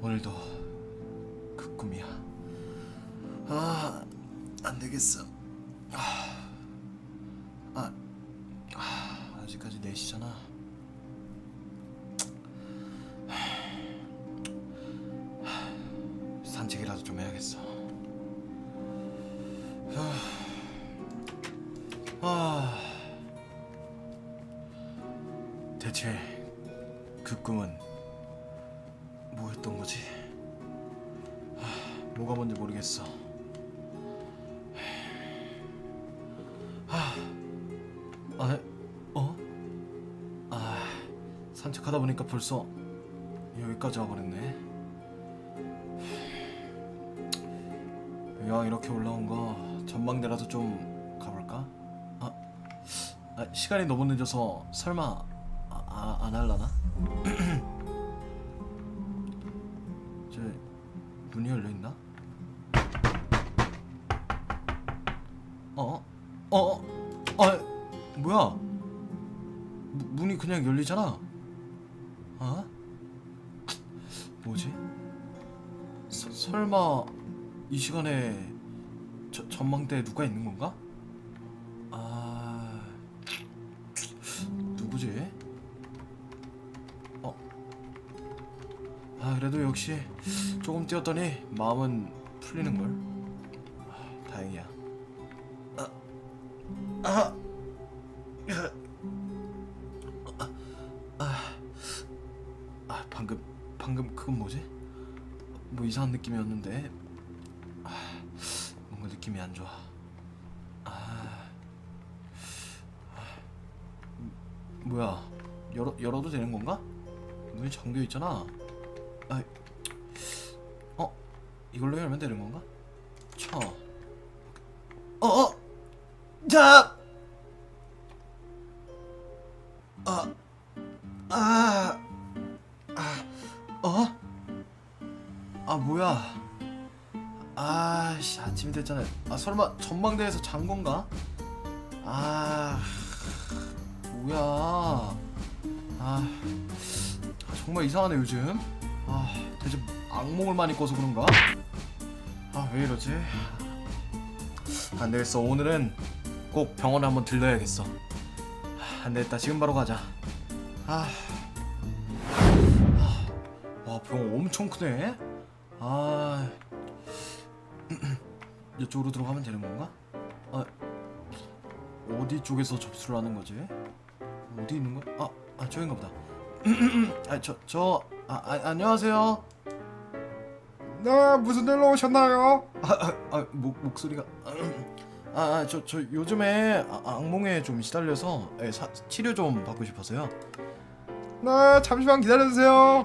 오늘도 그 꿈이야. 아, 안 되겠어. 아, 대체 그 꿈은 뭐였던 거지? 하, 뭐가 뭔지 모르겠어. 하, 아, 어? 아, 산책하다 보니까 벌써 여기까지 와버렸네. 이왕 이렇게 올라온 거 전망대라도 좀 가볼까? 아, 아 시간이 너무 늦어서 설마 아, 아, 안 할라나? 저 문이 열려 있나? 어? 어? 어? 아 뭐야? 무, 문이 그냥 열리잖아. 아? 뭐지? 서, 설마 이 시간에 저, 전망대에 누가 있는 건가? 그래도 역시 조금 뛰었더니 마음은 풀리는 걸. 아, 다행이야. 아, 아, 아, 아, 아, 방금 방금 그건 뭐지? 뭐 이상한 느낌이었는데. 아, 뭔가 느낌이 안 좋아. 아, 아, 음, 뭐야? 열어 열어도 되는 건가? 문이 잠겨 있잖아. 아, 어? 이걸로 열면 되는 건가? 쳐. 어, 어, 자, 아, 아, 아, 어? 아 뭐야? 아씨 아침이 됐잖아. 아 설마 전망대에서 잔 건가? 아 뭐야? 아 정말 이상하네 요즘. 아 대체 악몽을 많이 꿔서 그런가? 아 왜 이러지? 안 되겠어 오늘은 꼭 병원에 한번 들러야겠어. 아, 안 되겠다 지금 바로 가자. 아, 아, 와 병원 엄청 크네. 아 이쪽으로 들어가면 되는 건가? 아 어디 쪽에서 접수를 하는 거지? 어디 있는 거야? 아, 아 저긴가 보다. 아, 저, 저, 아, 아 안녕하세요. 네, 무슨 일로 오셨나요? 아, 아, 아 목, 목소리가. 아, 아, 저, 저 요즘에 아, 악몽에 좀 시달려서 예, 사, 치료 좀 받고 싶어서요. 네, 잠시만 기다려주세요.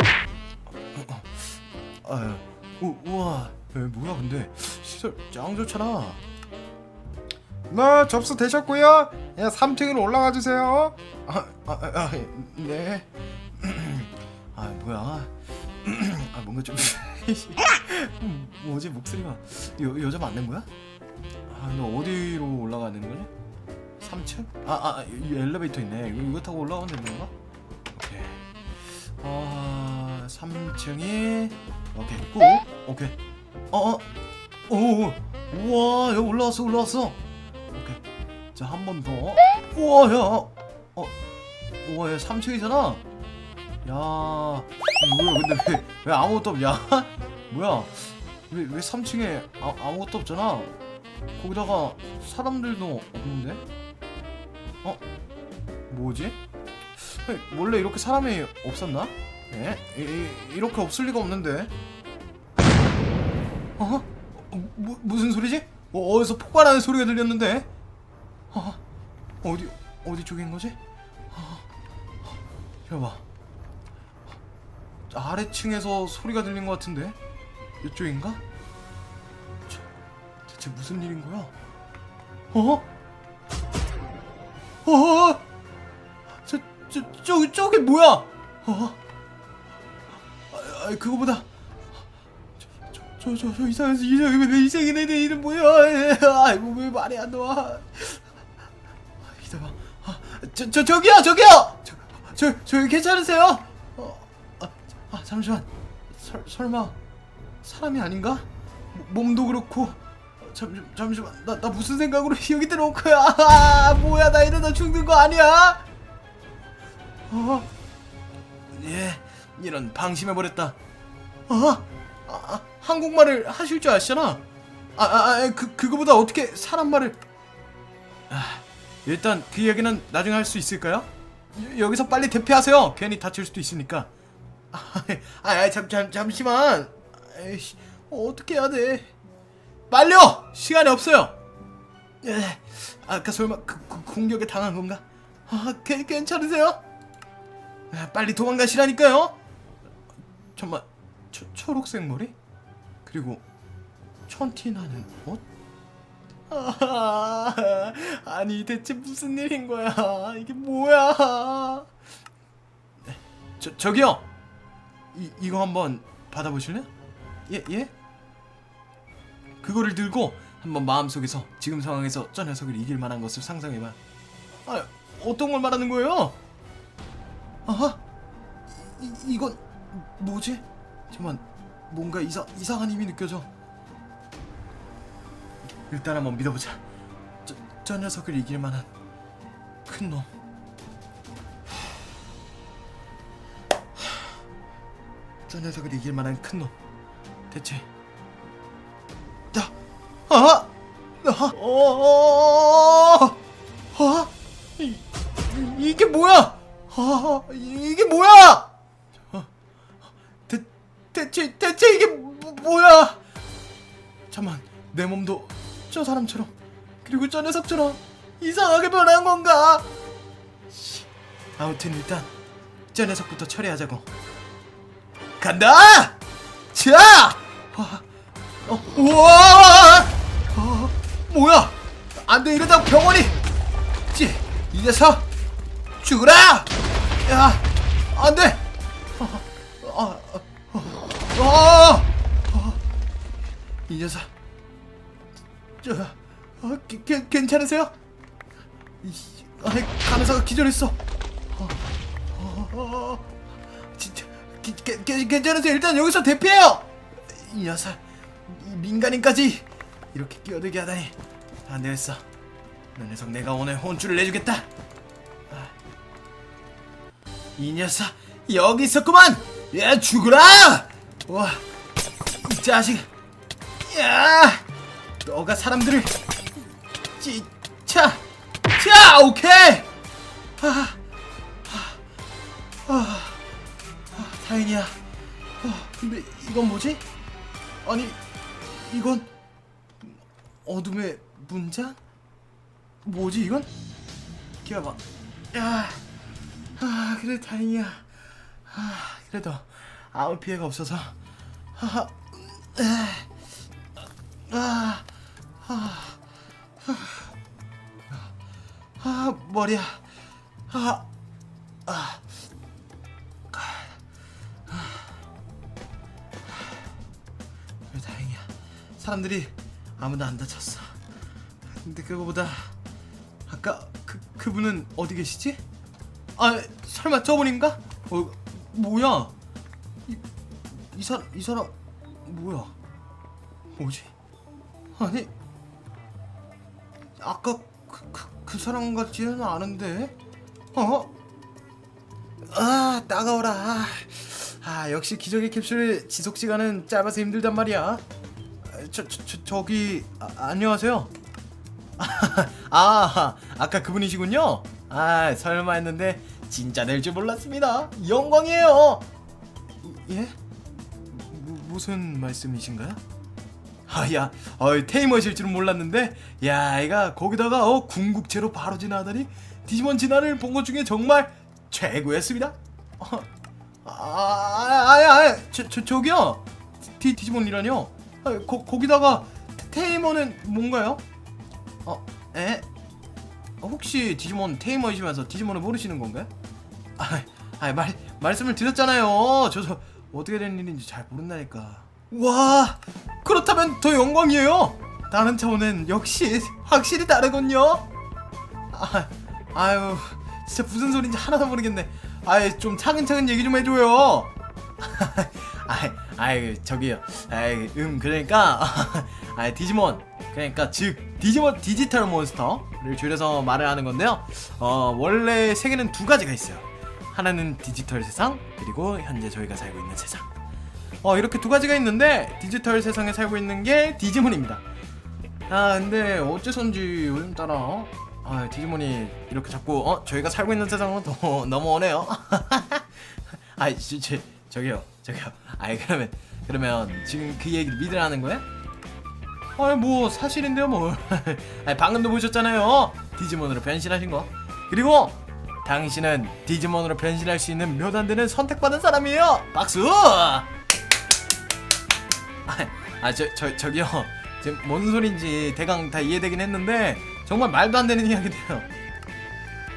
아, 우, 우와, 에, 뭐야 근데 시설 짱 좋잖아. 네, 접수 되셨고요. 예, 3층으로 올라가 주세요. 아, 아, 아, 아 네. 아, 뭐야? 아, 뭔가 좀 음, 뭐지 목소리가 여 여자 맞는 거야? 아, 너 어디로 올라가는 거지? 3층? 아, 아, 이 엘리베이터 있네. 이거, 이거 타고 올라가면 되는 건가? 오케이. 아, 3층이 오케이. 꾹. 오케이. 어, 어. 오, 오. 우와, 여기 올라왔어, 올라왔어. 오케이. 자, 한 번 더. 우와, 야. 어. 우와, 얘 3층이잖아. 야, 뭐야? 근데 왜, 왜 아무것도 없냐? 뭐야? 왜, 왜 3층에 아, 아무것도 없잖아? 거기다가 사람들도 없는데? 어? 뭐지? 원래 이렇게 사람이 없었나? 예? 이, 이, 이렇게 없을 리가 없는데? 어? 어 무, 무슨 소리지? 어, 어디서 폭발하는 소리가 들렸는데? 어, 어디, 어디 쪽인 거지? 어, 여봐. 아래층에서 소리가 들린 것 같은데 이쪽인가? 저, 대체 무슨 일인 거야? 어? 어? 저, 저, 저, 저게 뭐야? 어? 아, 아, 그거보다 저, 저, 저저저 이상한 이상한 애들 이름 뭐야? 아이고 왜 말이 안 나와? 아, 기다려. 아, 저, 저 저기요 저기요. 저, 저 저기 괜찮으세요? 어, 잠시만. 설, 설마 사람이 아닌가? 모- 몸도 그렇고. 어, 잠 잠시만. 나 나 무슨 생각으로 여기 들어온 거야? 아, 뭐야 나 이러다 죽는 거 아니야? 어. 예. 이런 방심해 버렸다. 아, 아, 한국말을 하실 줄 아시잖아. 아, 아, 아, 그 그거보다 어떻게 사람 말을? 아, 일단 그 얘기는 나중에 할 수 있을까요? 여, 여기서 빨리 대피하세요. 괜히 다칠 수도 있으니까. 아, 아, 잠, 잠, 잠시만. 에이씨, 어, 어떻게 해야 돼? 빨리요. 시간이 없어요. 예, 아까 설마 그, 그 공격에 당한 건가? 아, 괜, 괜찮으세요? 아, 빨리 도망가시라니까요. 정말 초, 초록색 머리? 그리고 천티 나는 옷? 아, 아니 대체 무슨 일인 거야? 이게 뭐야? 네, 저 저기요. 이 이거 한번 받아보실래요? 예 예? 그거를 들고 한번 마음속에서 지금 상황에서 저 녀석을 이길 만한 것을 상상해봐. 아 어떤 걸 말하는 거예요? 아하 이, 이건 뭐지? 잠만 뭔가 이상 이상한 힘이 느껴져. 일단 한번 믿어보자. 저, 저 녀석을 이길 만한 큰 놈. 저 녀석을 이길 만한 큰 놈. 대체. 자, 아, 아, 어, 아, 이, 이게 뭐야? 아, 이게 뭐야? 대, 대체 대체 이게 뭐, 뭐야? 잠만 내 몸도 저 사람처럼 그리고 저 녀석처럼 이상하게 변한 건가? 씨, 아무튼 일단 저 녀석부터 처리하자고. 간다! 자! 아, 어, 우와! 어, 뭐야? 안 돼 이러다 병원이! 찌, 이 녀석 죽으라! 야, 안돼! 아, 아, 아, 아, 아, 이 녀석, 저, 아, 게, 게, 괜찮으세요? 이, 아니, 간호사가 기절했어. 어, 기, 게, 게, 괜찮으세요? 일단 여기서 대피해요. 이 녀석, 이 민간인까지 이렇게 끼어들게 하다니 안 되겠어. 너 녀석 내가 오늘 혼쭐을 내주겠다. 아. 이 녀석 여기 있었구만. 야 죽으라. 와, 이 자식. 야, 너가 사람들을 찌 차, 자, 오케이. 아, 아, 아, 아 다행이야. 아, 근데 이건 뭐지? 아니, 이건 어둠의 문장? 뭐지 이건? 기다려봐. 야, 아 그래 다행이야. 아 그래도 아무 피해가 없어서. 아, 에, 아, 아, 아, 아 머리야. 아, 아, 사람들이 아무도 안 다쳤어. 근데 그거보다 아까 그 그분은 어디 계시지? 아 설마 저분인가? 어 뭐야? 이, 이 사람 이 사람 뭐야? 뭐지? 아니 아까 그, 그, 그 사람 같지는 않은데? 어? 아 따가워라. 아, 아 역시 기적의 캡슐 지속 시간은 짧아서 힘들단 말이야. 저, 저, 저 저 기 아, 안녕하세요. 아 아까 그분이시군요. 아 설마 했는데 진짜 될 줄 몰랐습니다. 영광이에요. 예? 무, 무슨 말씀이신가요? 아야, 어, 테이머실 줄은 몰랐는데, 야, 이가 거기다가 어 궁극체로 바로 진화하다니 디지몬 진화를 본 것 중에 정말 최고였습니다. 어, 아, 아, 아, 아, 저, 저, 저기요, 디, 디지몬이라뇨? 아, 거, 거기다가 테- 테이머는 뭔가요? 어, 에? 어, 혹시 디지몬 테이머이시면서 디지몬을 모르시는 건가요? 아, 아, 말 말씀을 드렸잖아요. 저, 저 어떻게 된 일인지 잘 모른다니까. 와 그렇다면 더 영광이에요 다른 차원은 역시 확실히 다르군요 아, 아유 진짜 무슨 소린지 하나도 모르겠네 아이 좀 차근차근 얘기 좀 해줘요 아이 아이 저기요 아이 음 그러니까 아이 디지몬 그러니까 즉 디지몬 디지털 몬스터를 줄여서 말을 하는 건데요 어 원래 세계는 두 가지가 있어요 하나는 디지털 세상 그리고 현재 저희가 살고 있는 세상 어 이렇게 두 가지가 있는데 디지털 세상에 살고 있는 게 디지몬입니다. 아 근데 어째선지 요즘 따라 어? 아 디지몬이 이렇게 자꾸 어 저희가 살고 있는 세상으로 더 넘어오네요. 아이 저, 저, 저기요 저기요. 아이 그러면 그러면 지금 그 얘기를 믿으라는 거야? 아니 뭐 사실인데요 뭐. 아니 방금도 보셨잖아요. 디지몬으로 변신하신 거. 그리고 당신은 디지몬으로 변신할 수 있는 몇 안 되는 선택받은 사람이에요. 박수! 아저저 저기요 지금 뭔 소린지 대강 다 이해되긴 했는데 정말 말도 안 되는 이야기네요.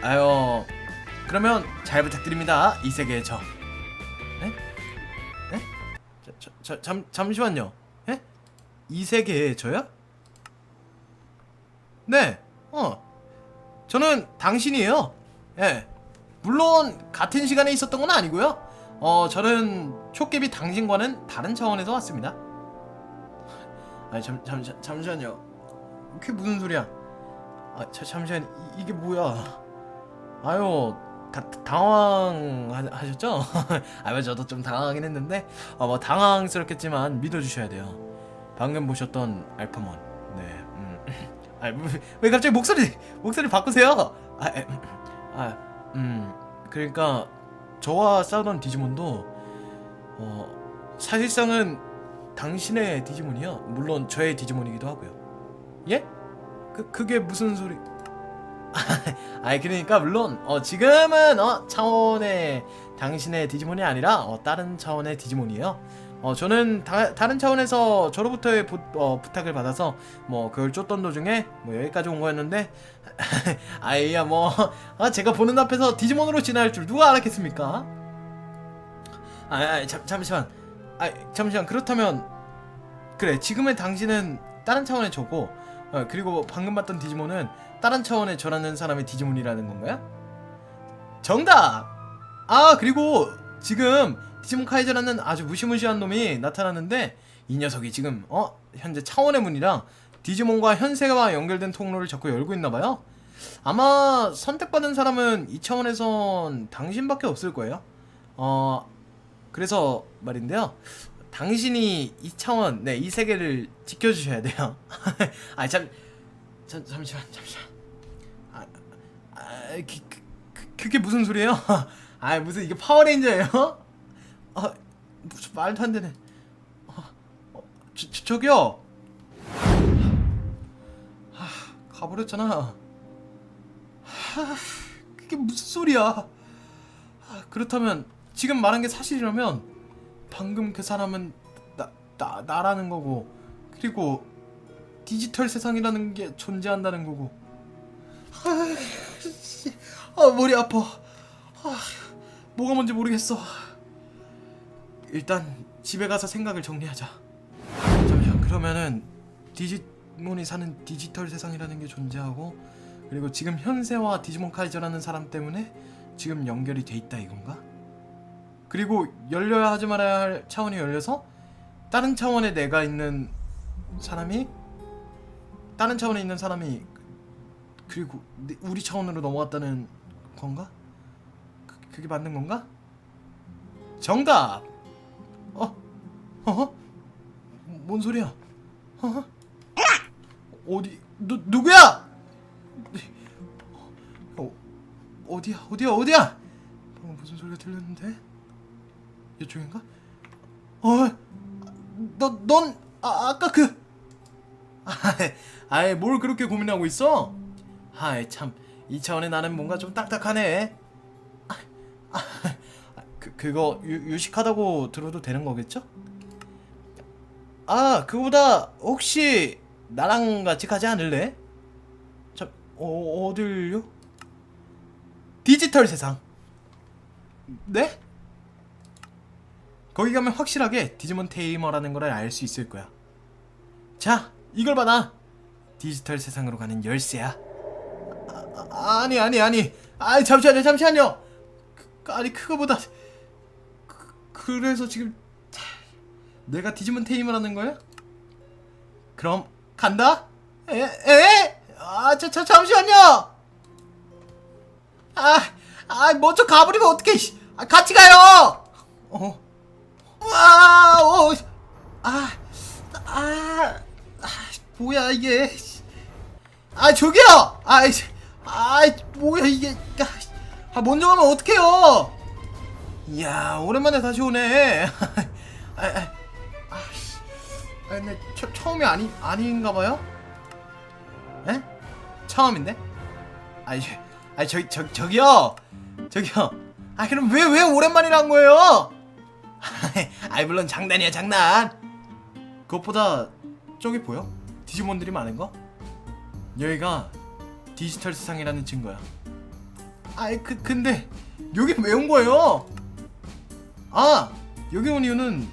아유 그러면 잘 부탁드립니다 이 세계의 저. 저저잠 잠시만요. 에? 이 세계의 저요? 네. 어. 저는 당신이에요. 예. 물론 같은 시간에 있었던 건 아니고요. 어, 저는 촉개비 당신과는 다른 차원에서 왔습니다. 아니 잠, 잠, 잠 잠시만요. 그게 무슨 소리야? 아, 자, 잠시만 이, 이게 뭐야? 아유, 다, 당황하셨죠? 아, 뭐 저도 좀 당황하긴 했는데, 어, 뭐 당황스럽겠지만 믿어주셔야 돼요. 방금 보셨던 알파몬, 네, 음, 아, 왜, 왜 갑자기 목소리 목소리 바꾸세요? 아, 에, 아, 음, 그러니까 저와 싸우던 디지몬도 어, 사실상은 당신의 디지몬이요. 물론 저의 디지몬이기도 하고요. 예? 그 그게 무슨 소리? 아니 그러니까 물론 어 지금은 어 차원의 당신의 디지몬이 아니라 어 다른 차원의 디지몬이에요. 어 저는 다, 다른 차원에서 저로부터의 부, 어, 부탁을 받아서 뭐 그걸 쫓던 도중에 뭐 여기까지 온 거였는데 아이야 뭐 아, 제가 보는 앞에서 디지몬으로 지나갈 줄 누가 알았겠습니까? 아, 아 잠, 잠시만 아 잠시만 그렇다면 그래 지금의 당신은 다른 차원의 저고 어, 그리고 방금 봤던 디지몬은 다른 차원의 저라는 사람의 디지몬이라는 건가요? 정답! 아 그리고 지금 디지몬 카이저라는 아주 무시무시한 놈이 나타났는데 이 녀석이 지금 어 현재 차원의 문이랑 디지몬과 현세와 연결된 통로를 자꾸 열고 있나봐요 아마 선택받은 사람은 이 차원에선 당신밖에 없을 거예요 어 그래서 말인데요 당신이 이 차원 네 이 세계를 지켜주셔야 돼요. 아 참 잠, 잠시만 잠시만. 아, 아 그, 그, 그, 그게 무슨 소리예요? 아 무슨 이게 파워레인저예요? 아 무슨 말도 안 되네. 어, 어, 저, 저, 저기요. 하, 가버렸잖아. 하, 그게 무슨 소리야? 아, 그렇다면 지금 말한 게 사실이라면 방금 그 사람은 나, 나, 나라는 거고 그리고 디지털 세상이라는 게 존재한다는 거고. 아, 머리 아파. 아, 뭐가 뭔지 모르겠어. 일단 집에 가서 생각을 정리하자. 잠시만 그러면은 디지몬이 사는 디지털 세상이라는 게 존재하고 그리고 지금 현세와 디지몬 카이저라는 사람 때문에 지금 연결이 돼 있다 이건가? 그리고 열려야 하지 말아야 할 차원이 열려서 다른 차원에 내가 있는 사람이 다른 차원에 있는 사람이 그리고 내- 우리 차원으로 넘어갔다는 건가? 그, 그게 맞는 건가? 정답. 어? 어? 뭔 소리야? 어? 어디 누 누구야? 어, 어디야 어디야 어디야? 방금 무슨 소리가 들렸는데? 이쪽인가? 어, 너 넌 아, 아까 그 아이 뭘 그렇게 고민하고 있어? 아이 참 이 차원에 나는 뭔가 좀 딱딱하네. 아, 아, 그 그거 유, 유식하다고 들어도 되는 거겠죠? 아 그거보다 혹시 나랑 같이 가지 않을래? 참 어, 어딜요? 디지털 세상. 네? 거기 가면 확실하게 디지몬 테이머라는 걸 알 수 있을 거야. 자, 이걸 받아. 디지털 세상으로 가는 열쇠야. 아, 아, 아니 아니 아니. 아, 잠시만요, 잠시만요. 그, 아니 그거보다 그, 그래서 지금 내가 디지몬 테이머라는 거야? 그럼 간다? 에? 에? 아, 저, 저, 잠시만요! 아, 아, 먼저 가버리면 어떡해, 씨. 아, 같이 가요! 어. 와, 어, 아, 아, 아, 뭐야, 이게. 아, 저기요! 아, 씨. 아, 뭐야, 이게. 아, 먼저 가면 어떡해요! 이야, 오랜만에 다시 오네. 아, 아, 아, 씨. 아, 근데 처, 처음이 아니 아닌가 봐요? 에? 처음인데? 아이, 아이 저, 저 저기요, 저기요. 아 그럼 왜 왜 오랜만이란 거예요? 아이 물론 장난이야 장난. 그것보다 저기 보여? 디지몬들이 많은 거? 여기가 디지털 세상이라는 증거야. 아이 그 근데 여기 왜 온 거예요? 아 여기 온 이유는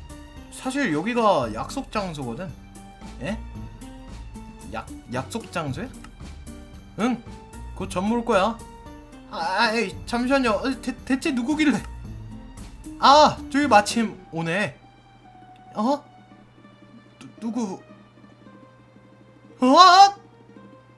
사실 여기가 약속 장소거든. 예? 약 약속 장소야? 응. 곧올 거야. 아, 아이, 잠시만요. 어, 대, 대체 누구길래? 아, 저기 마침 오네. 어? 누, 누구? 어?